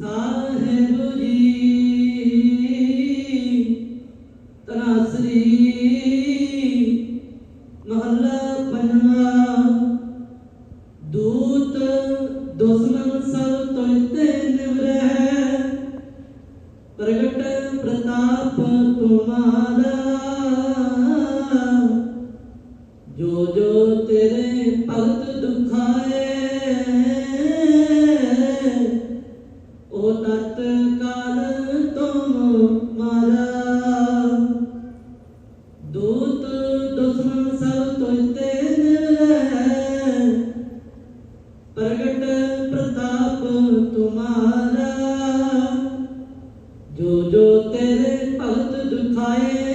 ਸਾਹਿਬ ਜੀ ਤਨਾਸਰੀ ਮਹੱਲਾ ਪੰਜਵਾ, ਦੂਤ ਦੁਸ਼ਮਨ ਸਭ ਤੁਲਤੇ ਨਿਵਰਹਿ, ਪ੍ਰਗਟ ਪ੍ਰਤਾਪ ਤੁਮਾਰਾ। ਜੋ ਜੋ ਤੇਰੇ ਭਗਤ ਜੋ ਤੇਰੇ ਭਗਤ ਦੁਖਾਏ,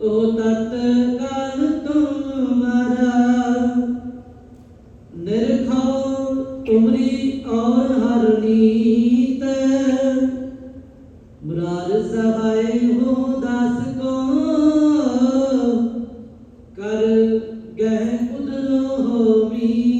ਉਹ ਤਤ ਕਾਲ ਤੁਮਾਰਾ ਨਿਰਖਾਉ ਤੁਮਰੀ ਔਰ ਹਰ ਨੀਤ। ਮੁਰਾਦ ਸਹਾਇ ਹੋ ਦਾਸ ਕੋ। ਕਰ ਗਹਿ ਉਦਰੋ ਹੋ ਮੀਤ।